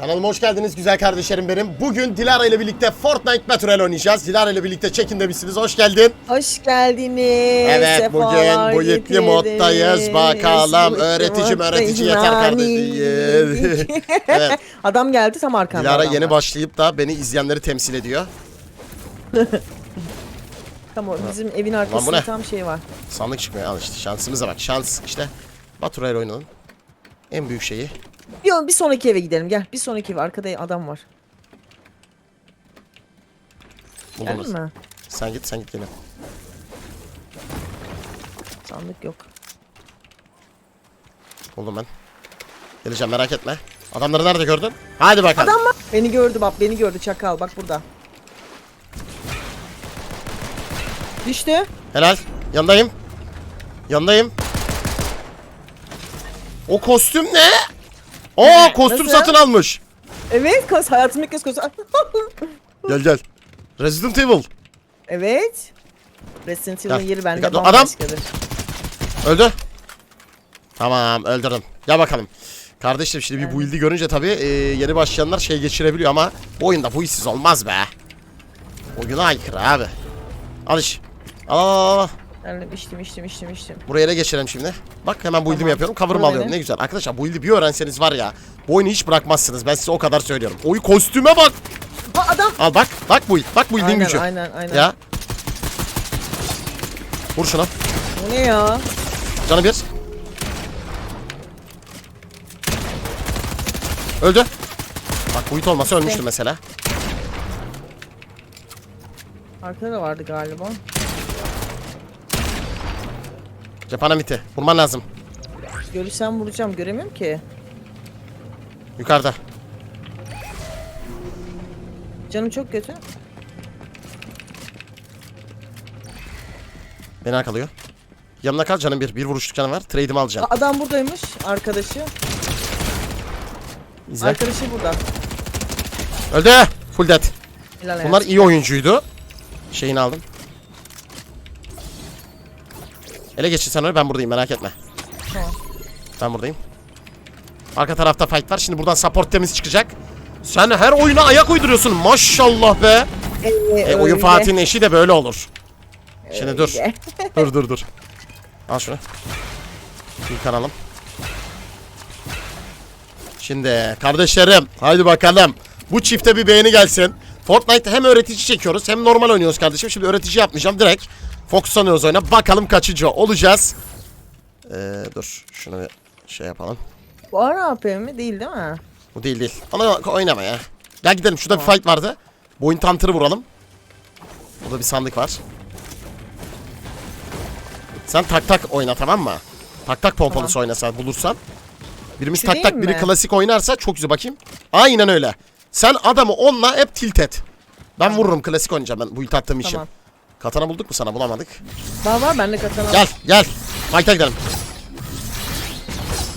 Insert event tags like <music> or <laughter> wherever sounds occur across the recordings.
Kanalıma hoş geldiniz güzel kardeşlerim benim. Bugün Dilara ile birlikte Fortnite Battle oynayacağız. Dilara ile birlikte check-in'de misiniz? Hoş geldin. Hoş geldiniz. Evet bugün bu yetli moddayız. Bakalım yetli öğretici yeter kardeşim. <laughs> evet. Adam geldi tam arkamda. Dilara yeni var. başlayıp da beni izleyenleri temsil ediyor. <laughs> Tam o bizim evin arkasında tam şey var. Sandık çıkmıyor al işte şansımıza bak. Şans işte. Baturay'la oynadın. En büyük şeyi. Bir, bir sonraki eve gidelim gel. Bir sonraki eve arkada adam var. Geldin mi? Sen git sen git gene. Sandık yok. Buldum ben. Geleceğim merak etme. Adamları nerede gördün? Hadi bakalım. Adam var. Beni gördü bak beni gördü çakal bak burada. Düştü. Helal. Yanındayım. Yanındayım. O kostüm ne? Ne? kostüm Nasıl? satın almış. Evet kız hayatımda ilk kez kız. <laughs> Gel gel. Resident Evil. evet. Resident Evil'ın Gel. yeri bende Dikkat- Adam! bambaşkadır. Öldü. Tamam öldürdüm. Gel bakalım. Kardeşim şimdi bir build'i görünce tabii e, yeni başlayanlar şey geçirebiliyor ama bu oyunda bu işsiz olmaz be. Oyuna aykırı abi. Al iş. Al al al, al. Ben içtim içtim içtim içtim. Buraya ele geçirelim şimdi. Bak hemen build'imi Tamam. yapıyorum. Cover'ımı alıyorum. ne? Ne güzel. Arkadaşlar build'i bir öğrenseniz var ya. Bu oyunu hiç bırakmazsınız. Ben size o kadar söylüyorum. Oy kostüme bak. Ha adam. Al bak. Bak build. Bak build'in Aynen gücü. aynen aynen. Ya. Vur şunu. Bu ne ya? Canı bir. Öldü. Bak build olmasa ölmüştü mesela. Arkada da vardı galiba. Cephane miti. Vurman lazım. Görürsem vuracağım. Göremiyorum ki. Yukarıda. Canım çok kötü. Beni arkalıyor. Yanına kal canım bir. Bir vuruşluk canı var. Trade'imi alacağım. Adam buradaymış. Arkadaşı. İzle. Arkadaşı burada. Öldü. Full dead. Helal Bunlar hayatım. iyi oyuncuydu. Şeyini aldım. Ele geçir sen öyle ben buradayım merak etme. Tamam. Ben buradayım. Arka tarafta fight var. Şimdi buradan support temiz çıkacak. Sen her oyuna ayak uyduruyorsun. Maşallah be. Ee, E, oyun öyle. Fatih'in eşi de böyle olur. Şimdi dur. Öyle. <laughs> Dur dur dur. Al şunu. Bir kanalım. Şimdi kardeşlerim haydi bakalım. Bu çifte bir beğeni gelsin. Fortnite hem öğretici çekiyoruz hem normal oynuyoruz kardeşim. Şimdi öğretici yapmayacağım direkt. Fokuslanıyoruz oyuna. Bakalım kaçıncı olacağız. Ee, dur şunu bir şey yapalım. Bu ara AP mi? Değil değil mi? Bu değil değil. Ona oynama ya. Gel gidelim. Şurada bir fight vardı. Boyun tantırı vuralım. Burada bir sandık var. Sen tak tak oyna tamam mı? Tak tak pompalısı oynasa bulursan. Birimiz Şu tak değil tak biri mi? klasik oynarsa çok güzel bakayım. Aynen öyle. Sen adamı onunla hep tilt et. Ben vururum klasik oynayacağım ben bu ilk attığım için. Tamam. Katana bulduk mu sana bulamadık. Var var bende katana. Gel gel. Fight'a gidelim.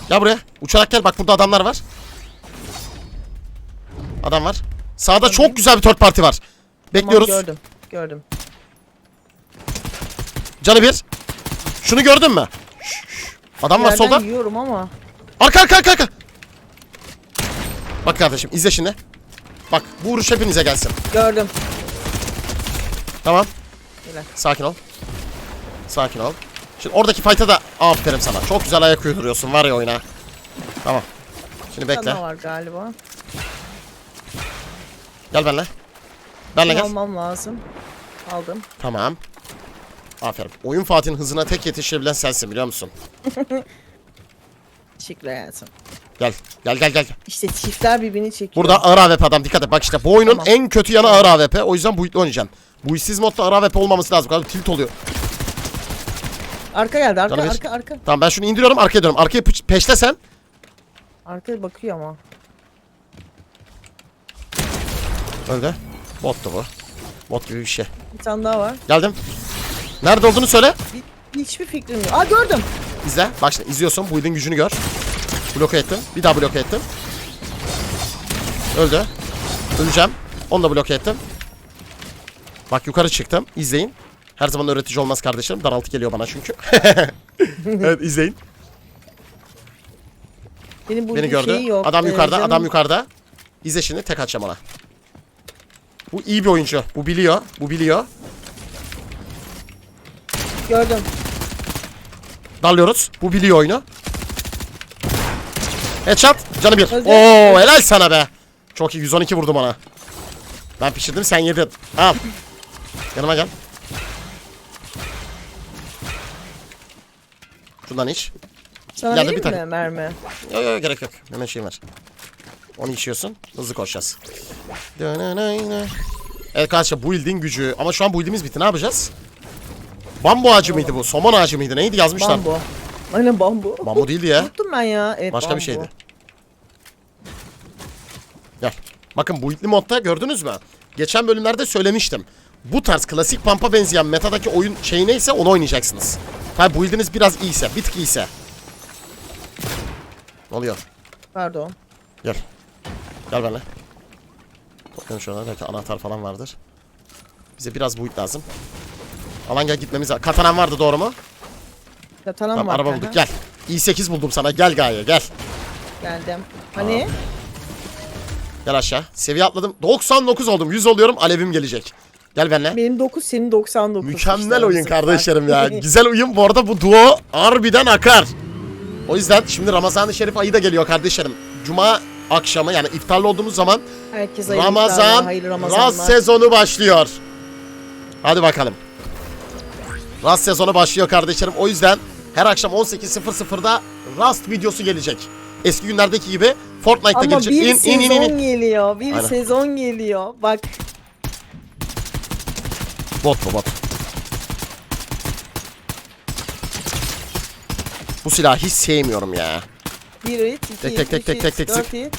Gel buraya. Uçarak gel bak burada adamlar var. Adam var. Sağda çok güzel bir third party var. Tamam, Bekliyoruz. gördüm. Gördüm. Canı bir. Şunu gördün mü? Şş. Adam var solda. yiyorum ama. Arka arka arka arka. Bak kardeşim izle şimdi. Bak bu vuruş hepinize gelsin. Gördüm. Tamam. Sakin ol. Sakin ol. Şimdi oradaki fight'a da aferin sana. Çok güzel ayak uyduruyorsun var ya oyuna. Tamam. Şimdi bekle. Katana var galiba. Gel. Benle Bunu gel. Almam lazım. Aldım. Tamam. Aferin. Oyun Fatih'in hızına tek yetişebilen sensin biliyor musun? <laughs> Teşekkür hayatım. Gel. Gel gel gel. İşte çiftler birbirini çekiyor. Burada ağır AWP adam dikkat et. Bak işte bu oyunun Tamam. en kötü yanı ağır AWP. O yüzden bu oynayacaksın. Bu işsiz modda ağır AWP olmaması lazım. Abi tilt oluyor. Arka geldi. Arka Canı bir. arka arka. Tamam ben şunu indiriyorum arkaya dönüyorum. Arkaya pe- peşle sen. Arka bakıyor ama. Öldü. Bottu bu. Bot gibi bir şey. Bir tane daha var. Geldim. Nerede olduğunu söyle. Bir, hiçbir fikrim yok. Aa gördüm. İzle. Bak şimdi izliyorsun. Bu ilin gücünü gör. Bloke ettim. Bir daha bloke ettim. Öldü. Öleceğim. Onu da bloke ettim. Bak yukarı çıktım. İzleyin. Her zaman öğretici olmaz kardeşlerim. Daraltı geliyor bana çünkü. <laughs> evet izleyin. Benim Beni gördü. Şeyi yok. Adam Ee, yukarıda. canım- Adam yukarıda. İzle şimdi tek atacağım ona. Bu iyi bir oyuncu. Bu biliyor. Bu biliyor. Gördüm. Dalıyoruz. Bu biliyor oyunu. Headshot. Canı bir. Öldü. Oo helal sana be. Çok iyi. 112 vurdum ona. Ben pişirdim sen yedin. Al. Yanıma gel. Şundan iç. Sana vereyim bir tane. mi mermi? Yok yok gerek yok. Hemen şeyim var. Onu içiyorsun. Hızlı koşacağız. Evet arkadaşlar build'in gücü. Ama şu an build'imiz bitti. Ne yapacağız? Bambu ağacı mıydı bu? Somon ağacı mıydı? Neydi yazmışlar? Bambu. Aynen bambu. Bambu değildi ya. Unuttum ben ya. Evet, Başka bambu. bir şeydi. Gel. Bakın build'li modda gördünüz mü? Geçen bölümlerde söylemiştim. Bu tarz klasik pampa benzeyen metadaki oyun şey neyse onu oynayacaksınız. Tabi build'iniz biraz iyiyse, bir tık iyiyse. Ne oluyor? Pardon. Gel. Gel benimle. Bakın şurada belki anahtar falan vardır. Bize biraz build lazım. Alan gel gitmemiz lazım. Katanan vardı doğru mu? Katalan Tamam araba bulduk gel. i8 buldum sana gel gaye gel. Geldim. Hani? Gel aşağı. Seviye atladım. 99 oldum. 100 oluyorum. Alevim gelecek. Gel benimle. Benim 9 senin 99. Mükemmel işte oyun bizim kardeşlerim ya. fark. <laughs> Güzel oyun. Bu arada bu duo harbiden akar. O yüzden şimdi Ramazan-ı Şerif ayı da geliyor kardeşlerim. Cuma akşamı yani iftarlı olduğumuz zaman Herkes hayırlı Ramazan, hayırlı Ramazanlar. Rast sezonu başlıyor. Hadi bakalım. Rast sezonu başlıyor kardeşlerim. O yüzden her akşam 18.00'da Rast videosu gelecek. Eski günlerdeki gibi Fortnite'da Ama gelecek. bir sezon geliyor. Bir Aynen. sezon geliyor. Bak Bot mu bot? Bu silahı hiç sevmiyorum ya. bir hit, iki Tek, hit, tek, tek, üç tek, hit, tek, tek, dört hit.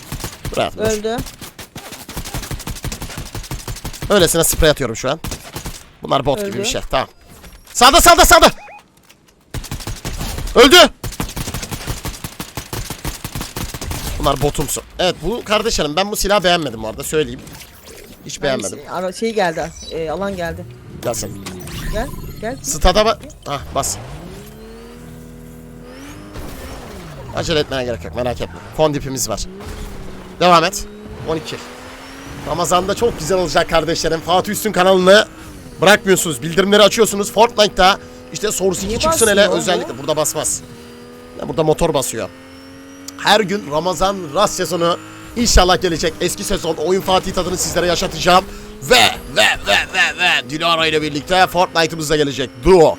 Bırak. Öldü. Öylesine sprey atıyorum şu an. Bunlar bot gibi Öldü. bir şey. Tamam. Sağda sağda sağda. Öldü. Bunlar botumsu. Evet bu kardeşlerim ben bu silahı beğenmedim bu arada söyleyeyim. Hiç beğenmedim. Hangisi? Ara şey geldi. e, alan geldi. Gel sen. Gel. Gel. Stada bak. Ah bas. Acele etmene gerek yok merak etme. Fon dipimiz var. Devam et. 12. Ramazan'da çok güzel olacak kardeşlerim. Fatih Üstün kanalını bırakmıyorsunuz. Bildirimleri açıyorsunuz. Fortnite'da işte Source 2 Niye çıksın hele özellikle. Burada basmaz. Ya burada motor basıyor. Her gün Ramazan Rast sezonu inşallah gelecek. Eski sezon oyun Fatih tadını sizlere yaşatacağım. Ve ve ve ve ve Dilara ile birlikte Fortnite'ımız da gelecek. Duo.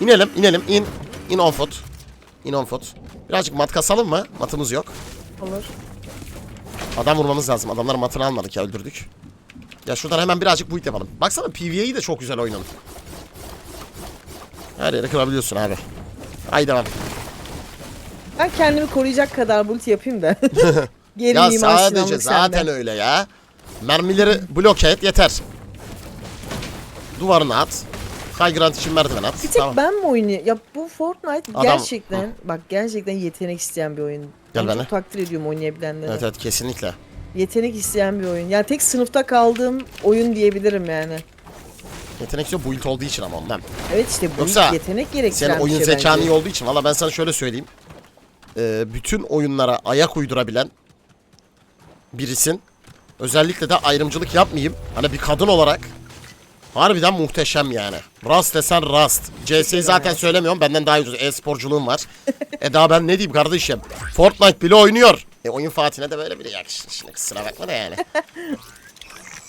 İnelim inelim in. In on foot. In on foot. Birazcık mat kasalım mı? Matımız yok. Olur. Adam vurmamız lazım. Adamların matını almadık ya öldürdük. Ya şuradan hemen birazcık build yapalım. Baksana PvE'yi de çok güzel oynanır. Her yere kırabiliyorsun abi. Haydi devam. Ben kendimi koruyacak kadar bulut yapayım da. <laughs> Geri Ya sadece zaten sende. öyle ya. Mermileri bloke et yeter. Duvarına at. Ground için merdiven at. Bir tek Tamam. ben mi oynuyorum? Ya bu Fortnite Adam- gerçekten bak gerçekten yetenek isteyen bir oyun. Gel Ben çok takdir ediyorum oynayabilenleri. Evet evet kesinlikle. Yetenek isteyen bir oyun. Yani tek sınıfta kaldığım oyun diyebilirim yani. Yetenek yok build olduğu için ama ondan. Evet işte bu Yoksa yetenek gerektiren Senin oyun şey zekanı bence. iyi olduğu için. Valla ben sana şöyle söyleyeyim. Ee, bütün oyunlara ayak uydurabilen birisin. Özellikle de ayrımcılık yapmayayım. Hani bir kadın olarak harbiden muhteşem yani. Rust desen Rust. CS'yi zaten söylemiyorum. Benden daha ucuz. E-sporculuğum var. <laughs> e daha ben ne diyeyim kardeşim. Fortnite bile oynuyor. E oyun Fatih'ine de böyle biri yakışır. Şimdi kusura bakma da yani. <laughs>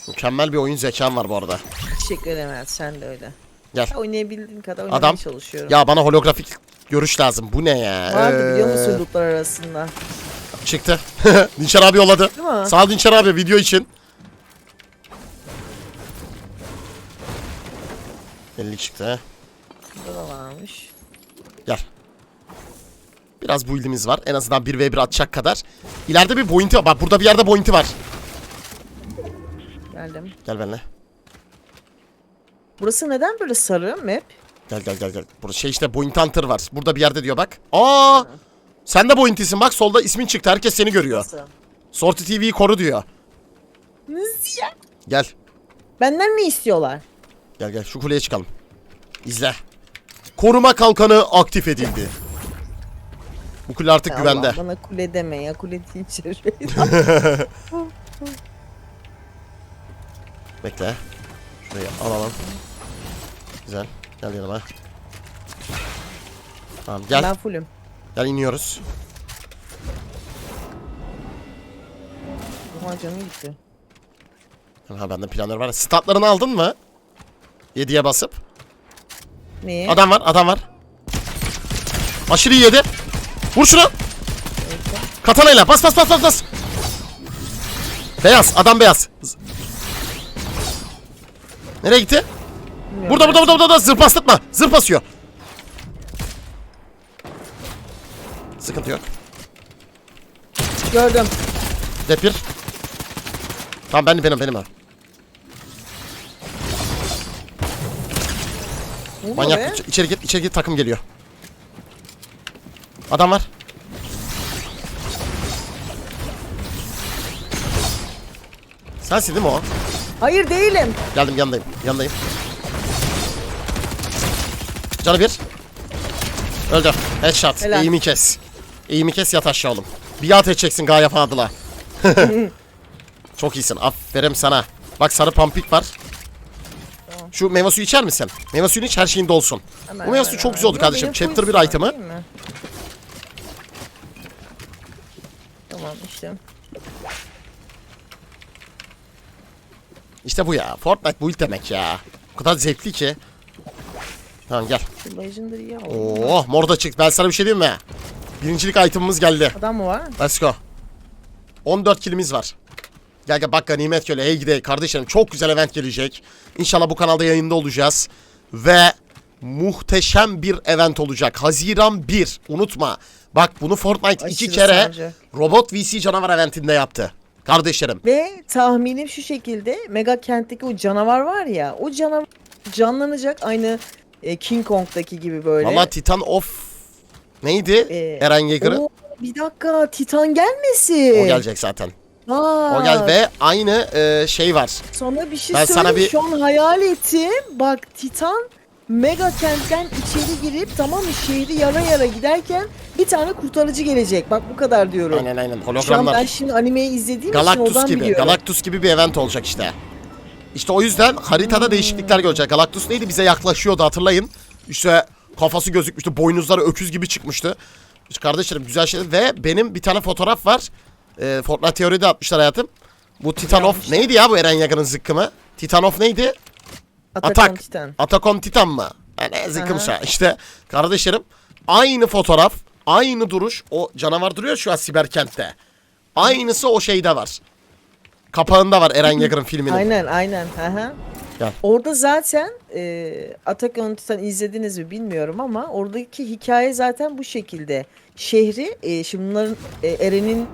Mükemmel bir oyun zekan var bu arada. Teşekkür ederim evet, sen de öyle. Gel. Ya oynayabildiğim kadar oynamaya Adam. çalışıyorum. Ya bana holografik görüş lazım. Bu ne ya? Vardı biliyor Ee, musun lootlar arasında? Çıktı. <laughs> Dinçer abi yolladı. Değil mi? Sağ ol Dinçer abi video için. 50 çıktı. he. Burada da varmış. Gel. Biraz build'imiz var. En azından 1v1 atacak kadar. İleride bir bounty var. Bak burada bir yerde bounty var. Geldim. Gel benimle. Burası neden böyle sarı map? Gel gel gel gel. Burada şey işte bounty hunter var. Burada bir yerde diyor bak. Aa! Sen de bounty'sin bak solda ismin çıktı. Herkes seni görüyor. Nasıl? Sorty TV'yi koru diyor. Nasıl ya? Gel. Benden ne istiyorlar? Gel gel şu kuleye çıkalım. İzle. Koruma kalkanı aktif edildi. Bu kule artık Ya güvende. Allah, bana kule deme ya kule şey- <laughs> Bekle. Şurayı alalım. Güzel. Gel yanıma. Tamam gel. Ben fullüm. Gel iniyoruz. Aman canım gitti. Ha bende planlar var. Statlarını aldın mı? 7'ye basıp. Neyi? Adam var, adam var. Aşırı iyi yedi. Vur şunu. Katanayla bas bas bas bas bas. Beyaz, adam beyaz. Z- Nereye gitti? Bilmiyorum Burada burada burada burada zırh bastırtma. Zırh basıyor. Sıkıntı yok. Gördüm. Depir. Tamam benim benim benim. Ne be? Manyak iç- içeri git içeri git takım geliyor. Adam var. Sensin değil mi o? Hayır değilim. Geldim yanındayım. Yanındayım. Canı bir. Öldü. Headshot. Helal. Eğimi kes. Eğimi kes yat aşağı oğlum. Bir yat edeceksin gaye yapan adına. <laughs> Çok iyisin. Aferin sana. Bak sarı pampik var. Şu meyve suyu içer misin? Meyve suyunu iç her şeyin dolsun. Hemen, Bu meyve hemen, suyu çok hemen. güzel oldu Yo, kardeşim. benim Chapter full 1 item'ı. değil mi? Tamam işte. İşte bu ya. Fortnite build demek ya. O kadar zevkli ki. Tamam gel. Oo, mor da çıktı. Ben sana bir şey diyeyim mi? Birincilik item'ımız geldi. Adam mı var? Let's go. 14 kilimiz var. Gel gel bak ganimet köle. Hey gide kardeşlerim çok güzel event gelecek. İnşallah bu kanalda yayında olacağız. Ve muhteşem bir event olacak. Haziran 1. Unutma. Bak bunu Fortnite iki Aşırı kere sarıcı. Robot VC canavar eventinde yaptı. Kardeşlerim. Ve tahminim şu şekilde Mega Kent'teki o canavar var ya o canavar canlanacak aynı e, King Kong'daki gibi böyle. Valla Titan of neydi? Ee, Eren Yeager'ı. Bir dakika Titan gelmesin. O gelecek zaten. Aa, O gel ve aynı e, şey var. Sonra bir şey Ben söyleyeyim. sana bir- Şu an hayal ettim. Bak Titan Mega Kent'ten içeri girip tamam mı şehri yara yara giderken bir tane kurtarıcı gelecek. Bak bu kadar diyorum. Aynen aynen Şu an hologramlar. ben şimdi animeyi izlediğim için Galactus oradan gibi. biliyorum. Galactus gibi bir event olacak işte. İşte o yüzden haritada değişiklikler görecek. Galactus neydi? Bize yaklaşıyordu hatırlayın. İşte kafası gözükmüştü. Boynuzları öküz gibi çıkmıştı. İşte kardeşlerim güzel şey. Ve benim bir tane fotoğraf var. Ee, Fortnite teoride atmışlar hayatım. Bu Titanov Yanlış. neydi ya bu Eren Yagan'ın zıkkımı? Titanov neydi? Attack on Atak. Titan. Atakon Titan mı? Yani zıkkımsa. İşte kardeşlerim aynı fotoğraf, aynı duruş. O canavar duruyor şu an Siberkent'te. Aynısı o şeyde var. Kapağında var Eren Yeager'ın filminin. Aynen aynen. Aha. Gel. Orada zaten e, Attack on Titan izlediniz mi bilmiyorum ama oradaki hikaye zaten bu şekilde. Şehri e, şimdi bunların e, Eren'in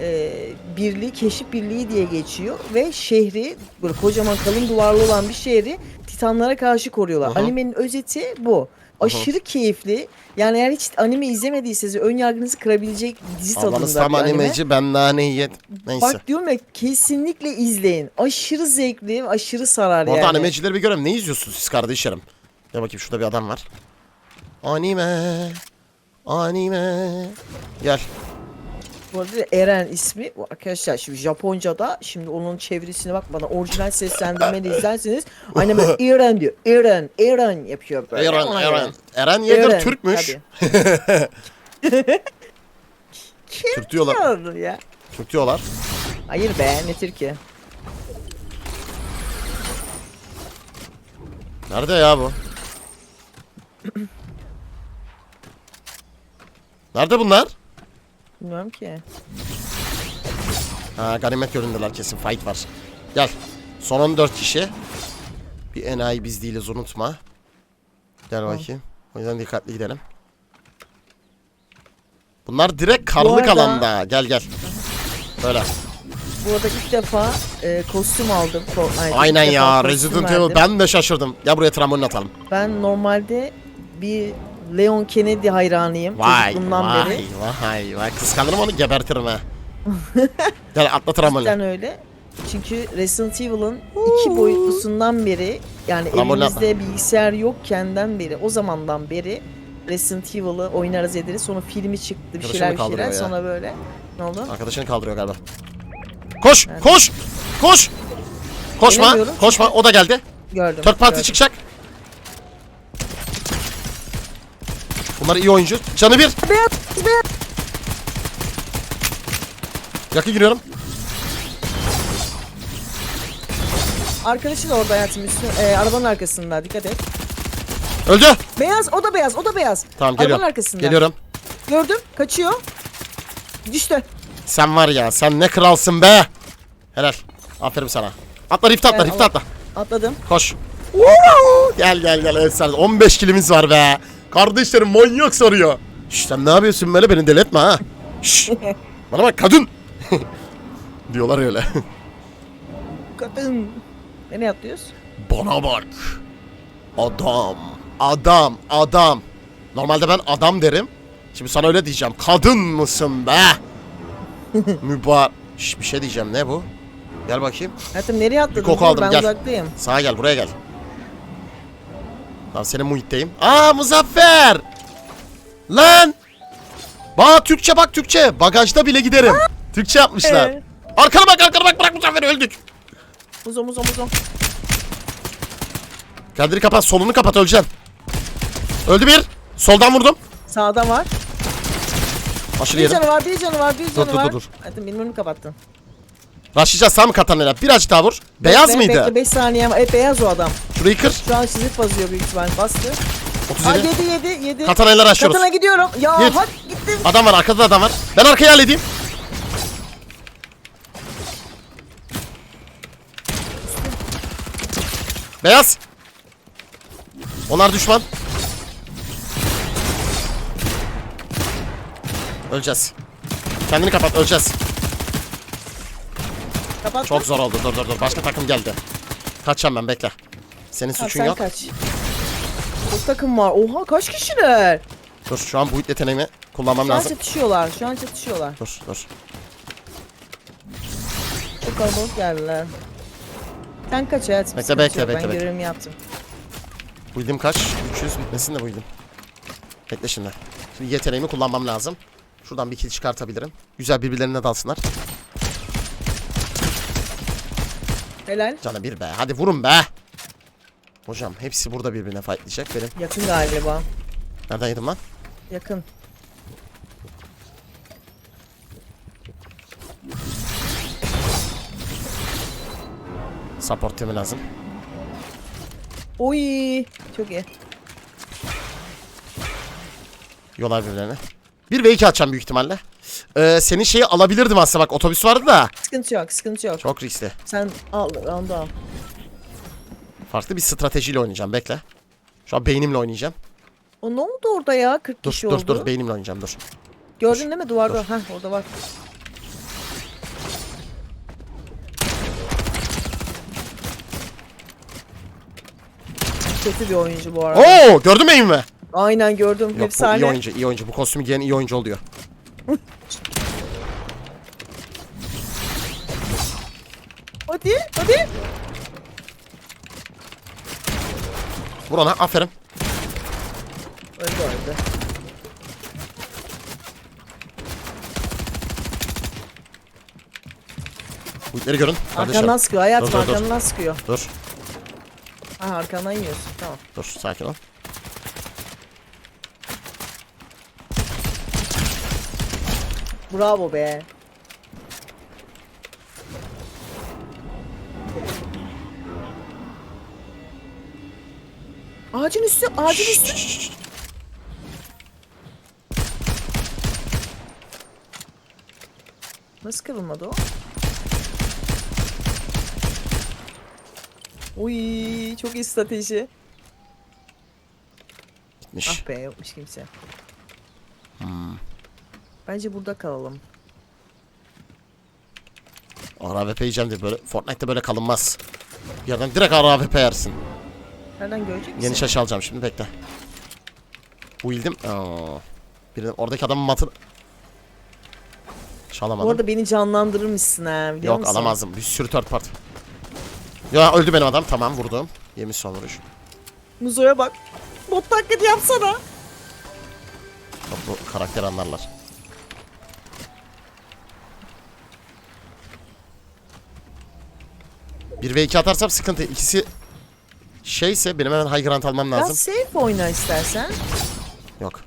e, birliği, keşif birliği diye geçiyor ve şehri böyle kocaman kalın duvarlı olan bir şehri Titanlara karşı koruyorlar. Aha. Animenin özeti bu. Aşırı keyifli. Yani eğer hiç anime izlemediyseniz ön yargınızı kırabilecek dizi Ablanız tadında tam bir anime. animeci ben naneyi yet. Neyse. Bak diyorum ya kesinlikle izleyin. Aşırı zevkli, aşırı sarar Orada yani. animecileri bir görelim. Ne izliyorsunuz siz kardeşlerim? Ya bakayım şurada bir adam var. Anime. Anime. Gel. Bu arada Eren ismi bu arkadaşlar şimdi Japonca'da şimdi onun çevirisine bakmadan orijinal seslendirmeni izlerseniz aynen böyle <laughs> Eren diyor. Eren, Eren yapıyor böyle. Eren, Ona Eren. göre. Eren Yeager Eren, Türkmüş. diyorlar. <laughs> Diyordu ya. Türk diyorlar. Hayır be ne Türkiye. Nerede ya bu? <clears throat> Nerede bunlar? Bilmiyorum ki. Ha ganimet göründüler kesin fight var. Gel. Son 14 kişi. Bir enayi biz değiliz unutma. Gel bakayım. O yüzden dikkatli gidelim. Bunlar direkt karlık arada- alanda. Gel gel. Böyle. Bu arada ilk defa e, kostüm aldım. Fortnite'da. Aynen İlk defa ya. Resident. Evil ben de şaşırdım. Gel buraya trambolin atalım. Ben normalde bir Leon Kennedy hayranıyım. Vay Çocukluğumdan vay beri. vay vay. Kıskanırım onu gebertirim ha. Gel atla trambolin. Cidden öyle. Çünkü Resident Evil'ın iki boyutlusundan beri yani elimizde bilgisayar yokkenden beri o zamandan beri Resident Evil'ı oynarız ederiz. Sonra filmi çıktı bir Arkadaşını şeyler bir kaldırıyor şeyler ya. sonra böyle ne oldu? Arkadaşını kaldırıyor galiba. Koş koş koş. Koşma. Koşma. O da geldi. Gördüm. Third party gördüm. çıkacak. Bunlar iyi oyuncu. Canı bir. Yakın giriyorum. Arkadaşı da orada hayatım üstü. e, arabanın arkasında dikkat et. Öldü. Beyaz o da beyaz o da beyaz. Tamam Arabanın geliyorum. arkasında. Geliyorum. Gördüm kaçıyor. Düştü. Sen var ya sen ne kralsın be. Helal. Aferin sana. Atla rift atla Gel, rift Allah. atla. Atladım. Koş. Gel gel gel efsane. 15 kilimiz var be. Kardeşlerim manyak soruyor. Şş, sen ne yapıyorsun böyle beni deli etme ha. Şş. <laughs> Bana bak kadın. <laughs> Diyorlar öyle. <laughs> Kadın. Nereye atlıyoruz? Bana bak. Adam. Adam. Adam. Normalde ben adam derim. Şimdi sana öyle diyeceğim. Kadın mısın be? Mübar. Şş, bir şey diyeceğim. Ne bu? Gel bakayım. Hayatım nereye atladın? koku Dur, aldım, Ben gel. uzaktayım. Sağa gel buraya gel. Lan senin muhitteyim. Aa Muzaffer! Lan! Bak Türkçe bak Türkçe. Bagajda bile giderim. Türkçe yapmışlar. Ee? Arkana bak arkana bak bırak Muzaffer'i öldük. Muzo muzo muzo. Kendini kapat solunu kapat öleceksin. Öldü bir. Soldan vurdum. Sağda var. Aşırı Bir yerim. canı var, bir canı var, bir canı dur, var. dur, dur. Hayatım benim önümü kapattın. Raşlayacağız sağ mı katanlara? Birazcık daha vur. Beyaz Bekle, mıydı? Bekle 5 saniye. Evet beyaz o adam. Şurayı kır. Şu an çizip basıyor büyük ihtimal. Bastı. Aa 37. 7 7 7. Katanayla raşlıyoruz. Katana gidiyorum. Ya Git. hak gittim. Adam var arkada da adam var. Ben arkaya halledeyim. Beyaz. Onlar düşman. Öleceğiz. Kendini kapat öleceğiz. Kapattım. Çok zor oldu. Dur dur dur. Başka takım geldi. Kaçacağım ben bekle. Senin Tamam, suçun sen yok. kaç. Çok takım var. Oha kaç kişiler? Dur şu an bu yeteneğimi kullanmam Şu an lazım. çatışıyorlar. Şu an çatışıyorlar. Dur dur. Çok kalabalık geldiler. Sen kaç hayatım? Bekle, sıkıntı bekle, yok. bekle, Ben bekle. görevimi yaptım. Build'im kaç? 300 bitmesin de build'im. Bekle şimdi. Şimdi yeteneğimi kullanmam lazım. Şuradan bir kill çıkartabilirim. Güzel birbirlerine dalsınlar. Helal. Canı bir be. Hadi vurun be. Hocam hepsi burada birbirine fightlayacak benim. Yakın galiba. Nereden yedim lan? Yakın. Support temi lazım. Oy. Çok iyi. Yolar birbirlerine. 1 ve 2 açacağım büyük ihtimalle. Ee, senin şeyi alabilirdim aslında bak otobüs vardı da. Sıkıntı yok, sıkıntı yok. Çok riskli. Sen al, round'u al. Farklı bir stratejiyle oynayacağım bekle. Şu an beynimle oynayacağım. O ne oldu orada ya? 40 Dur kişi dur oldu. dur beynimle oynayacağım dur. Gördün değil mi duvarda? Heh orada var. Kötü bir oyuncu bu arada. Oo gördün mü eğimimi? Aynen gördüm. Yok bu iyi Efsane. oyuncu iyi oyuncu. Bu kostümü giyen iyi oyuncu oluyor. <laughs> Hadi hadi. Vur ona aferin. Öldü öldü. Bu itleri görün. Kardeşim. Arkandan sıkıyor hayatım Dur, dur, dur. arkandan sıkıyor. Dur. Ha arkandan yiyorsun tamam. Dur sakin ol. Bravo be. Ağacın üstü, ağacın üstü. Nasıl kırılmadı o? Uy, çok iyi strateji. Gitmiş. Ah be yokmuş kimse. Bence burada kalalım. RAVP yiyeceğim diye böyle Fortnite'te böyle kalınmaz. Bir yerden direkt RAVP yersin. Nereden görecek misin? Yeni şaşı alacağım şimdi bekle. Bu ildim. Aa. Birinin oradaki adamın matı Çalamadım. Bu arada beni canlandırırmışsın ha biliyor Yok musun? alamazdım. Bir sürü third part. Ya öldü benim adam. Tamam vurdum. Yemiş son vuruş. Muzo'ya bak. Bot taklidi yapsana. Yok, bu karakter anlarlar. 1 ve 2 atarsam sıkıntı. İkisi şeyse benim hemen high ground almam Biraz lazım. safe oyna istersen. Yok.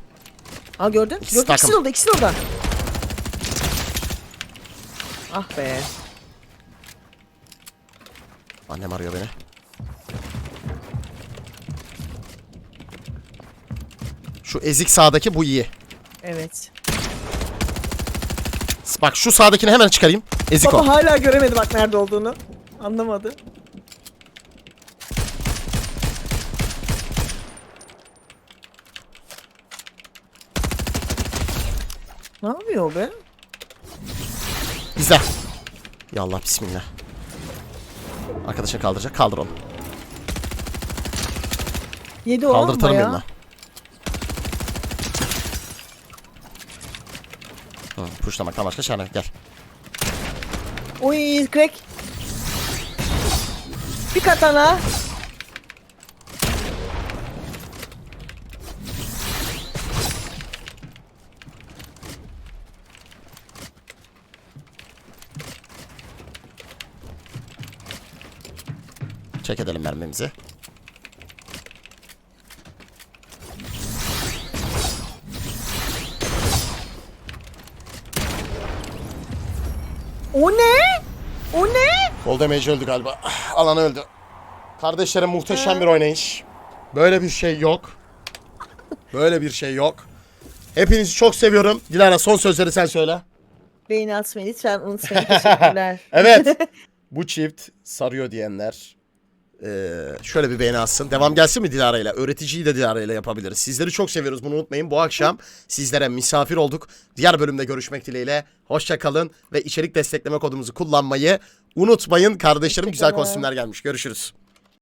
Aa gördün? İkisi Gördün ikisi takım. de orada ikisi de orada. Ah be. Annem arıyor beni. Şu ezik sağdaki bu iyi. Evet. Bak şu sağdakini hemen çıkarayım. Ezik Baba o. hala göremedi bak nerede olduğunu. Anlamadı. Ne yapıyor be? İzle. Ya Allah bismillah. Arkadaşa kaldıracak. Kaldır onu. Yedi o Kaldırtalım bayağı. yanına. Hı, puşlamaktan başka yok. Gel. Oy crack. Bir katana. Çek edelim mermimizi. O ne? O ne? Gol damage öldü galiba. Alan öldü. Kardeşlerim muhteşem bir oynayış. Böyle bir şey yok. Böyle bir şey yok. Hepinizi çok seviyorum. Dilara son sözleri sen söyle. Beğeni atmayı lütfen unutmayın. <laughs> Teşekkürler. Evet. <laughs> Bu çift sarıyor diyenler eee, şöyle bir beğeni atsın. Devam gelsin mi Dilara ile? Öğreticiyi de Dilara ile yapabiliriz. Sizleri çok seviyoruz bunu unutmayın. Bu akşam sizlere misafir olduk. Diğer bölümde görüşmek dileğiyle. Hoşça kalın ve içerik destekleme kodumuzu kullanmayı unutmayın. Kardeşlerim güzel kostümler gelmiş. Görüşürüz.